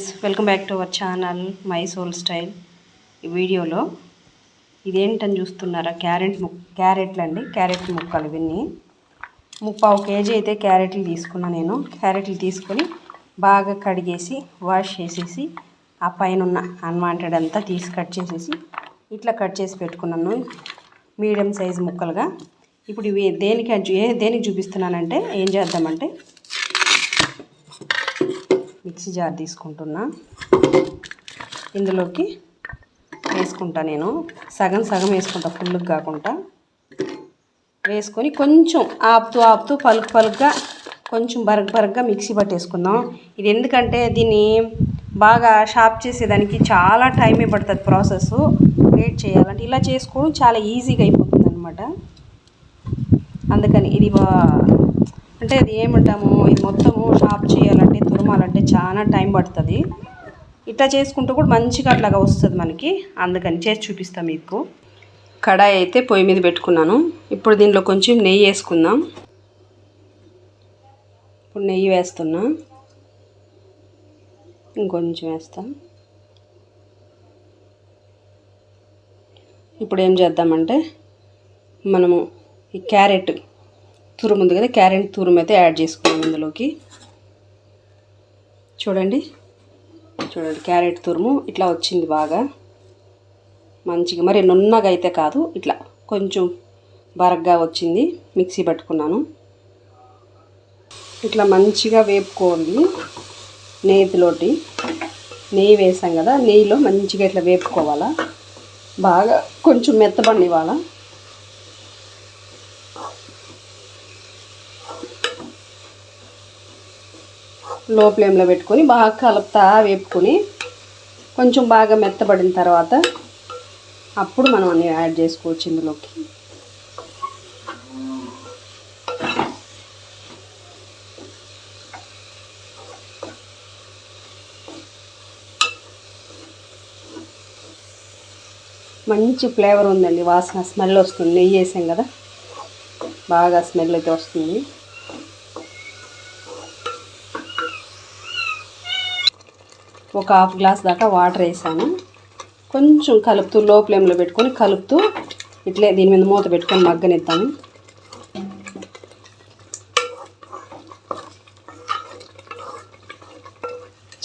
Friends welcome back to our channel my soul style. ఈ వీడియోలో ఇదేంటని చూస్తున్నారా? క్యారెట్ ము క్యారెట్లు అండి. క్యారెట్ ముక్కలు ఇవన్నీ. ముప్పావు కేజీ అయితే క్యారెట్లు తీసుకున్నా నేను. క్యారెట్లు తీసుకొని బాగా కడిగేసి వాష్ చేసేసి ఆ పైన ఉన్న అన్వాంటెడ్ అంతా తీసి కట్ చేసేసి ఇట్లా కట్ చేసి పెట్టుకున్నాను. మీడియం సైజ్ ముక్కలుగా. ఇప్పుడు ఇవి దేనికి దేనికి చూపిస్తున్నానంటే ఏం చేద్దామంటే మిక్సీ జార్ తీసుకుంటున్నా. ఇందులోకి వేసుకుంటా నేను. సగం సగం వేసుకుంటా ఫుల్గా కాకుండా. వేసుకొని కొంచెం ఆపుతూ ఆపుతూ పలుకు పలుకుగా కొంచెం బరగ బరగ్గా మిక్సీ పట్టేసుకుందాం. ఇది ఎందుకంటే దీన్ని బాగా షాప్ చేసేదానికి చాలా టైమే పడుతుంది ప్రాసెస్ వెయిట్ చేయాలంటే ఇలా చేసుకోవడం చాలా ఈజీగా అయిపోతుంది అనమాట అందుకని ఇది అంటే అది ఏమంటాము? ఇది మొత్తము షాప్ చేయాలంటే తురమాలంటే చాలా టైం పడుతుంది. ఇట్లా చేసుకుంటూ కూడా మంచిగా అట్లాగా వస్తుంది మనకి. అందుకని చేసి చూపిస్తాం మీకు. కడాయి అయితే పొయ్యి మీద పెట్టుకున్నాను. ఇప్పుడు దీనిలో కొంచెం నెయ్యి వేసుకుందాం. ఇప్పుడు నెయ్యి వేస్తున్నా. ఇంకొంచెం వేస్తాం. ఇప్పుడు ఏం చేద్దామంటే మనము ఈ క్యారెట్ తురుము ఉంది కదా క్యారెట్ తురుము అయితే యాడ్ చేసుకున్నాం ఇందులోకి. చూడండి. చూడండి క్యారెట్ తురుము. ఇట్లా వచ్చింది బాగా. మంచిగా మరి నున్నగా అయితే కాదు ఇట్లా కొంచెం బరగ్గా వచ్చింది. మిక్సీ పట్టుకున్నాను. ఇట్లా మంచిగా వేపుకోండి నేతిలోటి. నెయ్యి వేసాం కదా నెయ్యిలో మంచిగా ఇట్లా వేపుకోవాలా. బాగా కొంచెం మెత్తబండి ఇవ్వాలా లో ఫ్లేమ్లో పెట్టుకొని బాగా కలుపుతా వేపుకొని కొంచెం బాగా మెత్తబడిన తర్వాత అప్పుడు మనం అన్ని యాడ్ చేసుకోవచ్చు ఇందులోకి. మంచి ఫ్లేవర్ ఉందండి వాసన స్మెల్ వస్తుంది నెయ్యి వేసాం కదా బాగా స్మెల్ అయితే వస్తుంది. ఒక హాఫ్ గ్లాస్ దాకా వాటర్ వేసాను. కొంచెం కలుపుతూ లో ఫ్లేమ్లో పెట్టుకొని కలుపుతూ ఇట్లే దీని మీద మూత పెట్టుకొని మగ్గనిద్దాము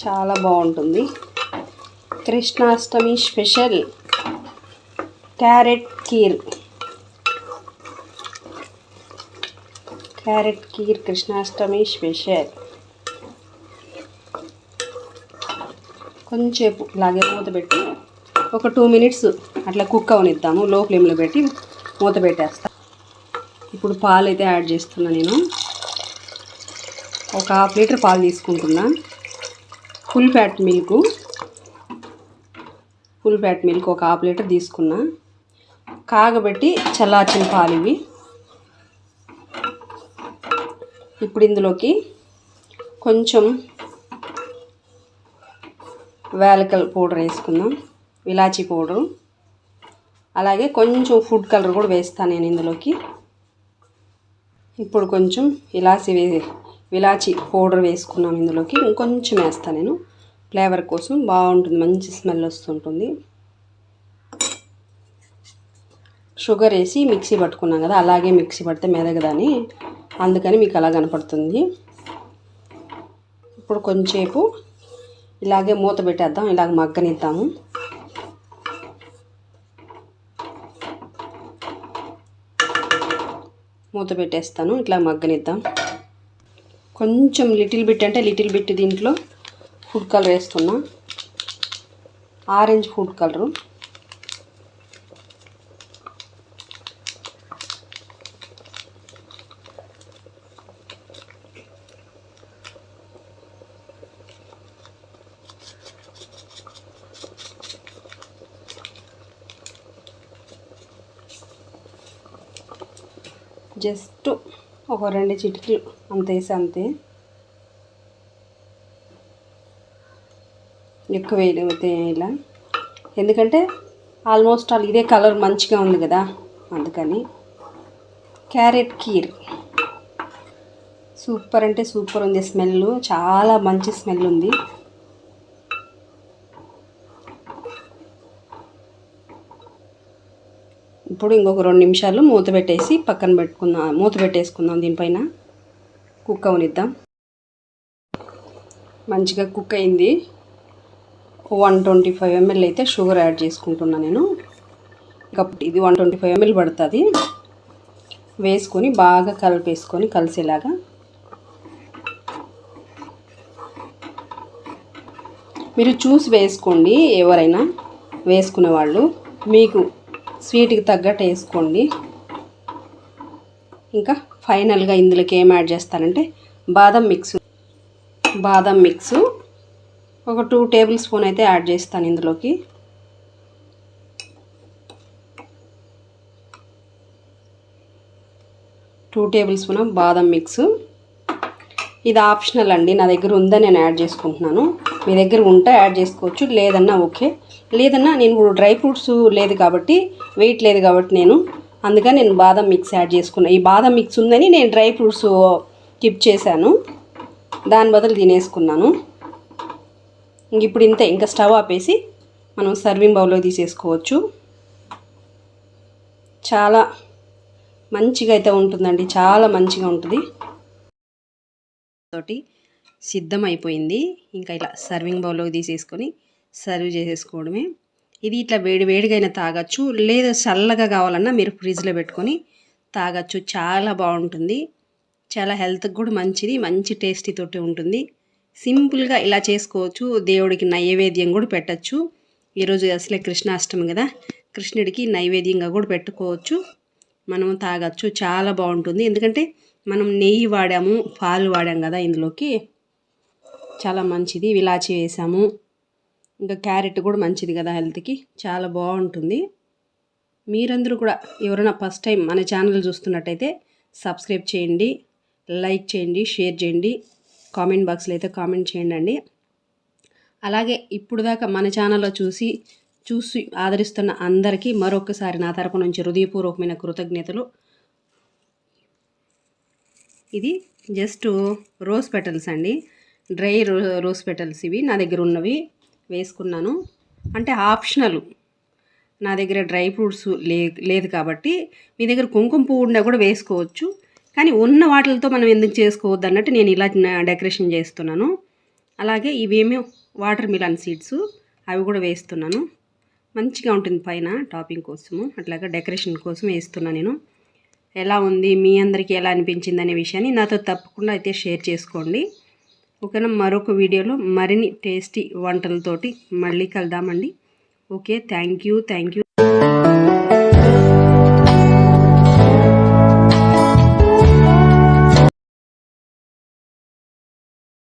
చాలా బాగుంటుంది. Krishnashtami special carrot kheer. Carrot kheer Krishnashtami special. కొంచెంసేపు ఇలాగే మూత పెట్టి ఒక టూ మినిట్స్ అట్లా కుక్ అవనిద్దాము. లో ఫ్లేమ్లో పెట్టి మూత పెట్టేస్తా. ఇప్పుడు పాలు అయితే యాడ్ చేస్తున్నా నేను. ఒక హాఫ్ లీటర్ పాలు తీసుకుంటున్నా. Full fat milk. Full fat milk ఒక హాఫ్ లీటర్ తీసుకున్నా. కాగబెట్టి చల్లార్చిన పాలు ఇవి. ఇప్పుడు ఇందులోకి కొంచెం వేలకల్ పౌడర్ వేసుకుందాం. ఇలాచీ పౌడరు. అలాగే కొంచెం ఫుడ్ కలర్ కూడా వేస్తాను నేను ఇందులోకి. ఇప్పుడు కొంచెం ఇలాచి వే ఇలాచి పౌడర్ వేసుకున్నాం ఇందులోకి. ఇంకొంచెం వేస్తాను నేను. ఫ్లేవర్ కోసం బాగుంటుంది. మంచి స్మెల్ వస్తుంటుంది. షుగర్ వేసి మిక్సీ పట్టుకున్నాం కదా అలాగే మిక్సీ పడితే మెదగదని. అందుకని మీకు అలా కనపడుతుంది. ఇప్పుడు కొంచెంసేపు ఇలాగే మూత పెట్టేద్దాం ఇలాగ మగ్గనిద్దాము. మూత పెట్టేస్తాను ఇట్లా మగ్గనిద్దాం. కొంచెం లిటిల్ బిట్ అంటే లిటిల్ బిట్ దీంట్లో ఫుడ్ కలర్ వేస్తున్నా. Orange food colour. జస్ట్ ఒక రెండు చిటికలు అంత వేసి అంతే. ఎక్కువ వేయలేకపోతే ఇలా. ఎందుకంటే ఆల్మోస్ట్ ఆల్ ఇదే కలర్ మంచిగా ఉంది కదా అందుకని. క్యారెట్ కీర్. సూపర్ అంటే సూపర్ ఉంది స్మెల్ చాలా మంచి స్మెల్ ఉంది. ఇప్పుడు ఇంకొక రెండు నిమిషాలు మూత పెట్టేసి పక్కన పెట్టుకుందాం మూత పెట్టేసుకుందాం దీనిపైన. కుక్ అవనిద్దాం. మంచిగా కుక్ అయింది. వన్ ట్వంటీ ఫైవ్ ఎంఎల్ అయితే షుగర్ యాడ్ చేసుకుంటున్నాను నేను. ఇంకా ఇది వన్ ట్వంటీ ఫైవ్ ఎంఎల్ పడుతుంది. వేసుకొని బాగా కలిపేసుకొని కలిసేలాగా. మీరు చూసి వేసుకోండి ఎవరైనా వేసుకునే వాళ్ళు మీకు స్వీట్కి తగ్గట్టు వేసుకోండి. ఇంకా ఫైనల్గా ఇందులోకి ఏం యాడ్ చేస్తానంటే బాదం మిక్స్. బాదం మిక్స్. ఒక టూ టేబుల్ స్పూన్ అయితే యాడ్ చేస్తాను ఇందులోకి. టూ టేబుల్ స్పూన్ బాదం మిక్స్. ఇది ఆప్షనల్ అండి. నా దగ్గర ఉందని నేను యాడ్ చేసుకుంటున్నాను. మీ దగ్గర ఉంటే యాడ్ చేసుకోవచ్చు. లేదన్నా ఓకే. లేదన్నా నేను ఇప్పుడు డ్రై ఫ్రూట్స్ లేదు కాబట్టి వెయిట్ లేదు కాబట్టి నేను అందుకని నేను బాదం మిక్స్ యాడ్ చేసుకున్నాను ఈ బాదం మిక్స్ ఉందని నేను డ్రై ఫ్రూట్స్ టిప్ చేశాను. దాని బదులు తినేసుకున్నాను. ఇప్పుడు ఇంతే. ఇంకా స్టవ్ ఆపేసి మనం సర్వింగ్ బౌల్లో తీసేసుకోవచ్చు. చాలా మంచిగా అయితే ఉంటుందండి. చాలా మంచిగా ఉంటుంది. తోటి సిద్ధమైపోయింది. ఇంకా ఇలా సర్వింగ్ బౌల్లోకి తీసేసుకొని సర్వ్ చేసేసుకోవడమే. ఇది ఇట్లా వేడి వేడిగైనా తాగొచ్చు. లేదా చల్లగా కావాలన్నా మీరు ఫ్రిడ్జ్లో పెట్టుకొని తాగొచ్చు. చాలా బాగుంటుంది. చాలా హెల్త్కి కూడా మంచిది. మంచి టేస్టీ తోటి ఉంటుంది. సింపుల్గా ఇలా చేసుకోవచ్చు. దేవుడికి నైవేద్యం కూడా పెట్టచ్చు. ఈరోజు అసలే కృష్ణాష్టమి కదా. కృష్ణుడికి నైవేద్యంగా కూడా పెట్టుకోవచ్చు. మనం తాగొచ్చు. చాలా బాగుంటుంది. ఎందుకంటే మనం నెయ్యి వాడాము పాలు వాడాము కదా ఇందులోకి. చాలా మంచిది విలాచి వేసాము. ఇంకా క్యారెట్ కూడా మంచిది కదా హెల్త్కి చాలా బాగుంటుంది. మీరందరూ కూడా ఎవరైనా ఫస్ట్ టైం మన ఛానల్ చూస్తున్నట్టయితే సబ్స్క్రైబ్ చేయండి లైక్ చేయండి షేర్ చేయండి కామెంట్ బాక్స్లో అయితే కామెంట్ చేయండి అండి అలాగే ఇప్పుడు దాకా మన ఛానల్లో చూసి చూసి ఆదరిస్తున్న అందరికీ మరొకసారి నా తరపు నుంచి హృదయపూర్వకమైన కృతజ్ఞతలు. ఇది జస్ట్ రోజ్ పెటల్స్ అండి. డ్రై రో రోజ్ పెటల్స్ ఇవి. నా దగ్గర ఉన్నవి వేసుకున్నాను. అంటే ఆప్షనల్. నా దగ్గర డ్రై ఫ్రూట్స్ లే లేదు కాబట్టి మీ దగ్గర కుంకుమ పువ్వు ఉండే కూడా వేసుకోవచ్చు. కానీ ఉన్న వాటిలతో మనం ఎందుకు చేసుకోవద్దు అన్నట్టు నేను ఇలా డెకరేషన్ చేస్తున్నాను. అలాగే ఇవేమో వాటర్ మిలన్ సీడ్స్ అవి కూడా వేస్తున్నాను. మంచిగా ఉంటుంది పైన టాపింగ్ కోసము. అట్లాగా డెకరేషన్ కోసం వేస్తున్నాను నేను. ఎలా ఉంది మీ అందరికీ ఎలా అనిపించింది అనే విషయాన్ని నాతో తప్పకుండా అయితే షేర్ చేసుకోండి. ఓకేనా? మరొక వీడియోలో మరిన్ని టేస్టీ వంటలతోటి మళ్ళీ కలుద్దామండి. Okay thank you thank you.